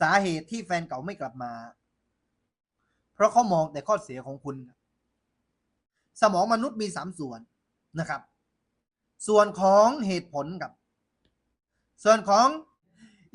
สาเหตุที่แฟนเก่าไม่กลับมา เพราะเขามองแต่ข้อเสียของคุณ สมองมนุษย์มีสามส่วนนะครับ ส่วนของเหตุผลกับ ส่วนของ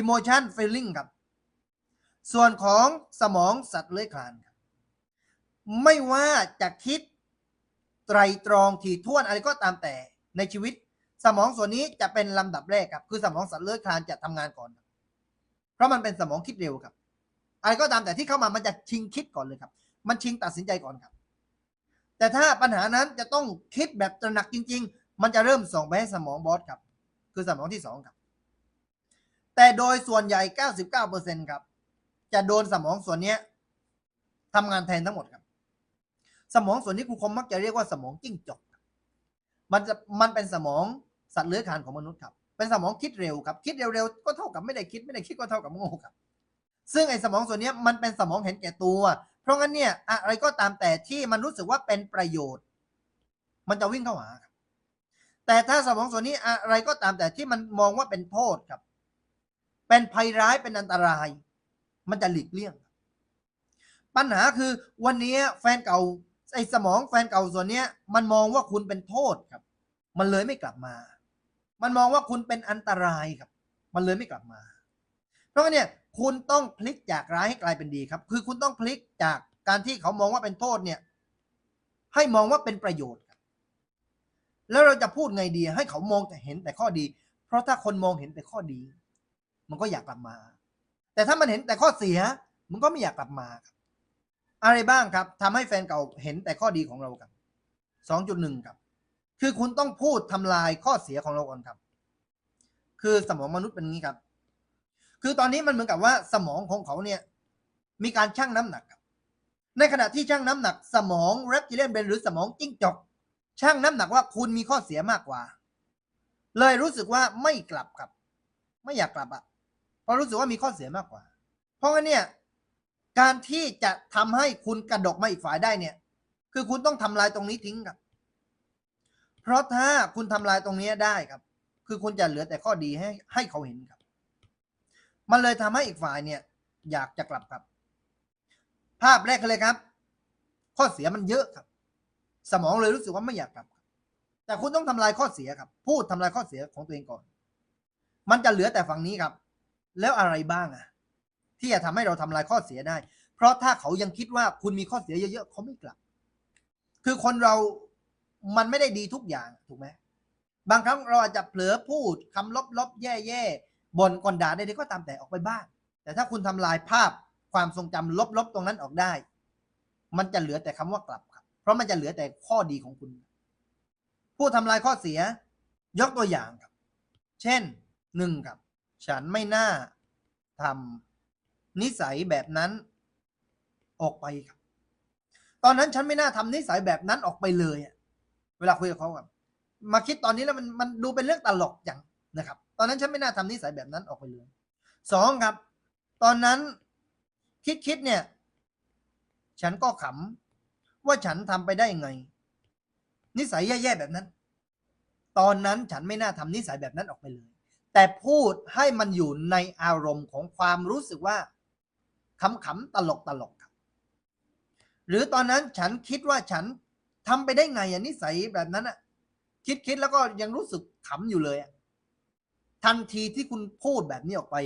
emotion feeling กับ ส่วนของสมองสัตว์เลื้อยคลานครับ ไม่ว่าจะคิดไตรตรองถี่ถ้วนอะไรก็ตามแต่ในชีวิต สมองส่วนนี้จะเป็นลำดับแรกครับ คือสมองสัตว์เลื้อยคลานจะทำงานก่อนครับ เพราะมันเป็นสมองคิดเร็วครับ อะไรก็ตามแต่ที่เข้ามามันจะชิงคิดก่อนเลยครับ มันชิงตัดสินใจก่อนครับ แต่ถ้าปัญหานั้นจะต้องคิดแบบตระหนักจริง ๆ มันจะเริ่มส่งไปให้สมองบอสครับ คือสมองที่สองครับ แต่โดยส่วนใหญ่ 99%ครับ จะโดนสมองส่วนนี้ทำงานแทนทั้งหมดครับ สมองส่วนนี้ครูคมมักจะเรียกว่าสมองจิ้งจก มันจะมันเป็นสมองสัตว์เลื้อยคลานของมนุษย์ครับ เป็นสมองคิดเร็วครับ คิดเร็วๆก็เท่ากับไม่ได้คิดไม่ได้คิดก็เท่ากับโง่ครับ ซึ่งไอ้สมองส่วนนี้มันเป็นสมองเห็นแก่ตัว เพราะงั้นเนี่ยอะไรก็ตามแต่ที่มันรู้สึกว่าเป็นประโยชน์ มันจะวิ่งเข้าหาครับแต่ถ้าสมองส่วนนี้อะไรก็ตามแต่ที่มันมองว่าเป็นโทษครับ เป็นภัยร้ายเป็นอันตราย มันจะหลีกเลี่ยง ปัญหาคือวันนี้แฟนเก่าไอ้สมองแฟนเก่าส่วนเนี้ยมันมองว่าคุณเป็นโทษครับ มันเลยไม่กลับมา มันมองว่าคุณเป็นอันตรายครับ มันเลยไม่กลับมา เพราะงั้นเนี่ยคุณต้องพลิกจากร้ายให้กลายเป็นดีครับ คือคุณต้องพลิกจากการที่เขามองว่าเป็นโทษเนี่ย ให้มองว่าเป็นประโยชน์ครับ แล้วเราจะพูดไงดีให้เขามองแต่เห็นแต่ข้อดี เพราะถ้าคนมองเห็นแต่ข้อดี มันก็อยากกลับมา แต่ถ้ามันเห็นแต่ข้อเสีย มันก็ไม่อยากกลับมาครับ อะไรบ้างครับทำให้แฟนเก่าเห็นแต่ข้อดีของเราครับสองจุดหนึ่งครับ คือคุณต้องพูดทำลายข้อเสียของเราก่อนครับ คือสมองมนุษย์เป็นงี้ครับ คือตอนนี้มันเหมือนกับว่าสมองของเขาเนี่ยมีการชั่งน้ำหนักครับ ในขณะที่ชั่งน้ำหนัก สมองเรปติเลียนเบนหรือสมองจิ้งจกชั่งน้ำหนักว่าคุณมีข้อเสียมากกว่า เลยรู้สึกว่าไม่กลับครับ ไม่อยากกลับอะเพราะรู้สึกว่ามีข้อเสียมากกว่า เพราะงั้นเนี่ยการที่จะทำให้คุณกระดกมาอีกฝ่ายได้เนี่ย คือคุณต้องทำลายตรงนี้ทิ้งครับ เพราะถ้าคุณทำลายตรงนี้ได้ครับ คือคุณจะเหลือแต่ข้อดีให้ให้เขาเห็นครับ มันเลยทำให้อีกฝ่ายเนี่ย อยากจะกลับครับ ภาพแรกเลยครับ ข้อเสียมันเยอะครับ สมองเลยรู้สึกว่าไม่อยากกลับ แต่คุณต้องทำลายข้อเสียครับ พูดทำลายข้อเสียของตัวเองก่อน มันจะเหลือแต่ฝั่งนี้ครับ แล้วอะไรบ้างอะที่จะทำให้เราทำลายข้อเสียได้ เพราะถ้าเขายังคิดว่าคุณมีข้อเสียเยอะๆเขาไม่กลับ คือคนเรา มันไม่ได้ดีทุกอย่างถูกไหมบางครั้งเราอาจจะเผลอพูดคำลบๆแย่ๆบ่นก่อนด่าใดๆก็ตามแต่ออกไปบ้าง แต่ถ้าคุณทำลายภาพความทรงจำลบๆตรงนั้นออกได้ มันจะเหลือแต่คำว่ากลับครับ เพราะมันจะเหลือแต่ข้อดีของคุณ ผู้ทำลายข้อเสีย ยกตัวอย่างครับ เช่นหนึ่งครับ ฉันไม่น่าทำนิสัยแบบนั้น ออกไปครับ ตอนนั้นฉันไม่น่าทำนิสัยแบบนั้นออกไปเลยอะ เวลาคุยกับเขาครับมาคิดตอนนี้แล้วมันมันดูเป็นเรื่องตลกอย่างนะครับ ตอนนั้นฉันไม่น่าทำนิสัยแบบนั้นออกไปเลยสองครับ ตอนนั้นคิดคิดเนี่ย ฉันก็ขำว่าฉันทำไปได้ยังไง นิสัยแย่ๆแบบนั้น ตอนนั้นฉันไม่น่าทำนิสัยแบบนั้นออกไปเลย แต่พูดให้มันอยู่ในอารมณ์ของความรู้สึกว่าขำๆตลกตลกครับ หรือตอนนั้นฉันคิดว่าฉัน ทำไปได้ไงอะนิสัยแบบนั้นอะ คิดคิดแล้วก็ยังรู้สึกขำอยู่เลยอะทันทีที่คุณพูดแบบนี้ออกไป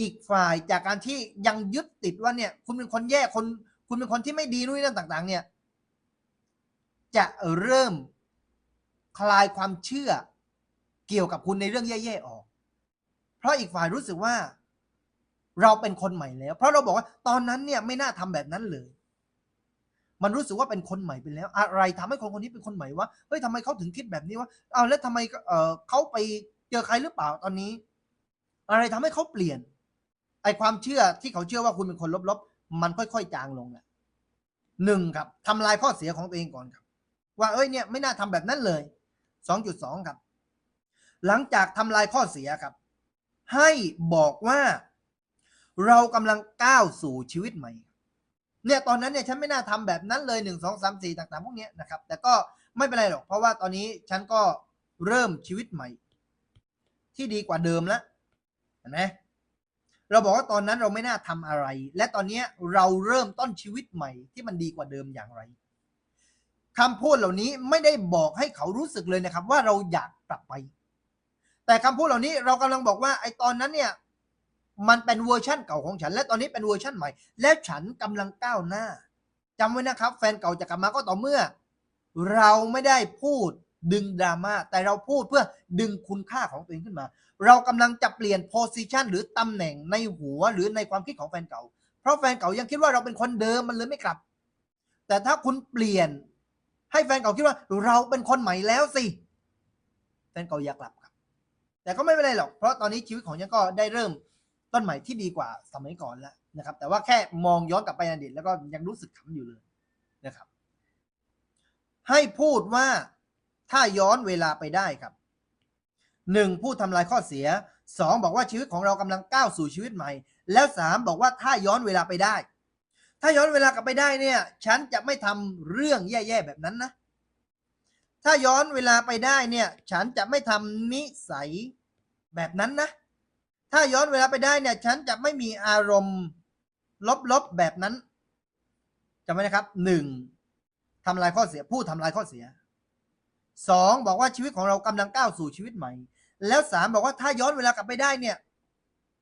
อีกฝ่ายจากการที่ยังยึดติดว่าเนี่ย คุณเป็นคนแย่คน คุณเป็นคนที่ไม่ดีนู่นนี่นั่นต่าง ๆ เนี่ย จะเริ่มคลายความเชื่อเกี่ยวกับคุณในเรื่องแย่ๆออก เพราะอีกฝ่ายรู้สึกว่า เราเป็นคนใหม่แล้ว เพราะเราบอกว่าตอนนั้นเนี่ยไม่น่าทำแบบนั้นเลย มันรู้สึกว่าเป็นคนใหม่ไปแล้ว อะไรทำให้คนคนนี้เป็นคนใหม่วะเฮ้ยทำไมเขาถึงคิดแบบนี้วะเอาแล้วทำไมเออเขาไปเจอใครหรือเปล่าตอนนี้ อะไรทำให้เขาเปลี่ยน ไอความเชื่อที่เขาเชื่อว่าคุณเป็นคนลบๆ มันค่อยๆจางลงแหละหนึ่งครับทำลายข้อเสียของตัวเองก่อนครับ ว่าเอ้ยเนี่ยไม่น่าทำแบบนั้นเลยสองจุดสองครับ หลังจากทำลายข้อเสียครับ ให้บอกว่า เรากำลังก้าวสู่ชีวิตใหม่ เนี่ยตอนนั้นเนี่ยฉันไม่น่าทำแบบนั้นเลยหนึ่งสองสามสี่ต่างๆ พวกนี้นะครับ แต่ก็ไม่เป็นไรหรอก เพราะว่าตอนนี้ฉันก็เริ่มชีวิตใหม่ ที่ดีกว่าเดิมแล้วเห็นไหมเราบอกว่าตอนนั้นเราไม่น่าทำอะไร และตอนนี้เราเริ่มต้นชีวิตใหม่ที่มันดีกว่าเดิมอย่างไรคำพูดเหล่านี้ไม่ได้บอกให้เขารู้สึกเลยนะครับ ว่าเราอยากกลับไป แต่คำพูดเหล่านี้เรากำลังบอกว่าไอ้ตอนนั้นเนี่ย มันเป็นเวอร์ชั่นเก่าของฉัน และตอนนี้เป็นเวอร์ชั่นใหม่ และฉันกำลังก้าวหน้าจำไว้นะครับ แฟนเก่าจะกลับมาก็ต่อเมื่อ เราไม่ได้พูดดึงดราม่าแต่เราพูดเพื่อดึงคุณค่าของตัวเองขึ้นมา เรากำลังจะเปลี่ยนโพสิชันหรือตำแหน่งในหัวหรือในความคิดของแฟนเก่า เพราะแฟนเก่ายังคิดว่าเราเป็นคนเดิมมันเลยไม่กลับ แต่ถ้าคุณเปลี่ยน ให้แฟนเก่าคิดว่าเราเป็นคนใหม่แล้วสิแฟนเก่าอยากกลับครับ แต่ก็ไม่เป็นไรหรอก เพราะตอนนี้ชีวิตของฉันก็ได้เริ่ม ต้นใหม่ที่ดีกว่าสมัยก่อนแล้วนะครับ แต่ว่าแค่มองย้อนกลับไปในอดีตแล้วก็ยังรู้สึกขำอยู่เลยนะครับ ให้พูดว่าถ้าย้อนเวลาไปได้ครับหนึ่งพูดทำลายข้อเสียสองบอกว่าชีวิตของเรากำลังก้าวสู่ชีวิตใหม่ แล้วสามบอกว่าถ้าย้อนเวลาไปได้ ถ้าย้อนเวลากลับไปได้เนี่ย ฉันจะไม่ทำเรื่องแย่ๆแบบนั้นนะ ถ้าย้อนเวลาไปได้เนี่ย ฉันจะไม่ทำนิสัยแบบนั้นนะ ถ้าย้อนเวลาไปได้เนี่ย ฉันจะไม่มีอารมณ์ลบๆแบบนั้นจำไว้นะครับหนึ่งทำลายข้อเสียพูดทำลายข้อเสียสองบอกว่าชีวิตของเรากำลังก้าวสู่ชีวิตใหม่ แล้วสามบอกว่าถ้าย้อนเวลากลับไปได้เนี่ย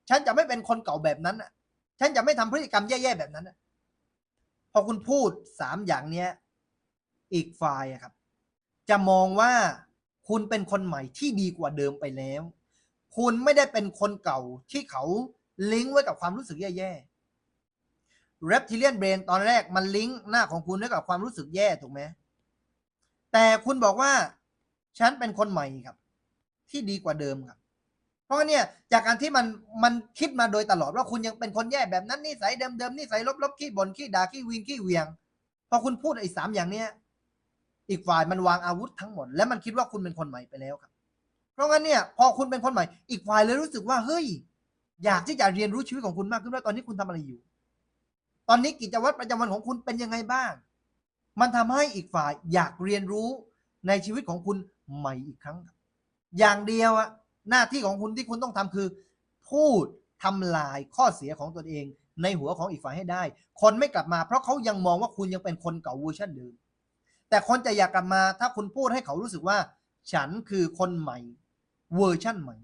ฉันจะไม่เป็นคนเก่าแบบนั้นอะ ฉันจะไม่ทำพฤติกรรมแย่ๆแบบนั้นน่ะพอคุณพูดสามอย่างเนี้ย อีกฝ่ายครับ จะมองว่าคุณเป็นคนใหม่ที่ดีกว่าเดิมไปแล้ว คุณไม่ได้เป็นคนเก่าที่เขาลิงก์ไว้กับความรู้สึกแย่ๆ reptilian brain ตอนแรกมันลิงก์หน้าของคุณไว้กับความรู้สึกแย่ถูกไหมแต่คุณบอกว่าฉันเป็นคนใหม่ครับ ที่ดีกว่าเดิมครับ เพราะเนี่ยจากการที่มันมันคิดมาโดยตลอดว่าคุณยังเป็นคนแย่แบบนั้นนิสัยเดิมๆนิสัยลบๆขี้บ่นขี้ด่าขี้วิงขี้เหวียงพอคุณพูดไอ้สามอย่างเนี้ยอีกฝ่ายมันวางอาวุธทั้งหมด และมันคิดว่าคุณเป็นคนใหม่ไปแล้วครับ ราะงั้นเนี่ยพอคุณเป็นคนใหม่ อีกฝ่ายเลยรู้สึกว่าเฮ้ย อยากที่จะเรียนรู้ชีวิตของคุณมากขึ้นว่าตอนนี้คุณทำอะไรอยู่ ตอนนี้กิจวัตรประจำวันของคุณเป็นยังไงบ้าง มันทำให้อีกฝ่ายอยากเรียนรู้ในชีวิตของคุณใหม่อีกครั้ง อย่างเดียวอะหน้าที่ของคุณที่คุณต้องทำคือ พูดทำลายข้อเสียของตนเอง ในหัวของอีกฝ่ายให้ได้ คนไม่กลับมาเพราะเขายังมองว่าคุณยังเป็นคนเก่าเวอร์ชันเดิมแต่คนจะอยากกลับมาถ้าคุณพูดให้เขารู้สึกว่า ฉันคือคนใหม่ เวอร์ชันใหม่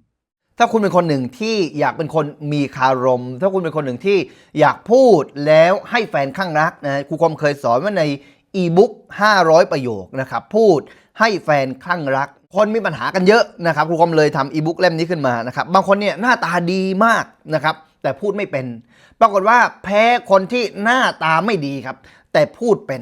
ถ้าคุณเป็นคนหนึ่งที่อยากเป็นคนมีคารม ถ้าคุณเป็นคนหนึ่งที่อยากพูดแล้วให้แฟนข้างรักนะครูคมเคยสอนว่าในอีบุ๊ก500 ประโยคนะครับ พูดให้แฟนข้างรัก คนมีปัญหากันเยอะนะครับครูคมเลยทำอีบุ๊กเล่มนี้ขึ้นมานะครับ บางคนเนี่ยหน้าตาดีมากนะครับ แต่พูดไม่เป็น ปรากฏว่าแพ้คนที่หน้าตาไม่ดีครับ แต่พูดเป็น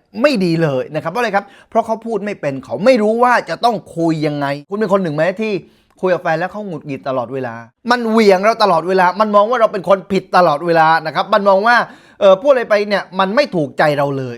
ไม่ดีเลยนะครับเพราะอะไรครับ เพราะเขาพูดไม่เป็นเขาไม่รู้ว่าจะต้องคุยยังไง คุณเป็นคนหนึ่งไหมที่คุยกับแฟนแล้วเขาหงุดหงิดตลอดเวลา มันเหวี่ยงเราตลอดเวลา มันมองว่าเราเป็นคนผิดตลอดเวลานะครับ มันมองว่าเออพูดอะไรไปเนี่ยมันไม่ถูกใจเราเลย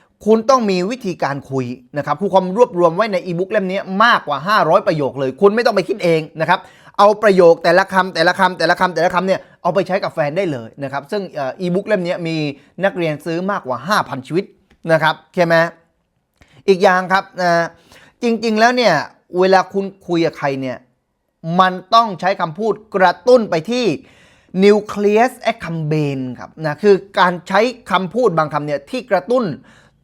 คุณต้องมีวิธีการคุยนะครับครูคอมรวบรวมไว้ในอีบุ๊กเล่มนี้มากกว่า 500 ประโยคเลย คุณไม่ต้องไปคิดเองนะครับ เอาประโยคแต่ละคำแต่ละคำแต่ละคำแต่ละคำเนี่ยเอาไปใช้กับแฟนได้เลยนะครับ ซึ่งอีบุ๊กเล่มนี้มีนักเรียนซื้อมากกว่า 5,000 ชีวิตนะครับใช่ไหมอีกอย่างครับนะจริงๆแล้วเนี่ยเวลาคุณคุยกับใครเนี่ยมันต้องใช้คำพูดกระตุ้นไปที่ nucleus accumbens ครับนะคือการใช้คำพูดบางคำเนี่ยที่กระตุ้น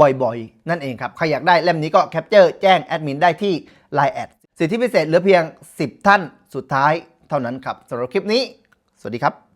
บ่อยๆ นั่นเองครับ ใครอยากได้เล่มนี้ก็แคปเจอร์แจ้งแอดมินได้ที่ Line แอดสิทธิพิเศษเหลือเพียง 10 ท่านสุดท้ายเท่านั้นครับสำหรับคลิปนี้ สวัสดีครับ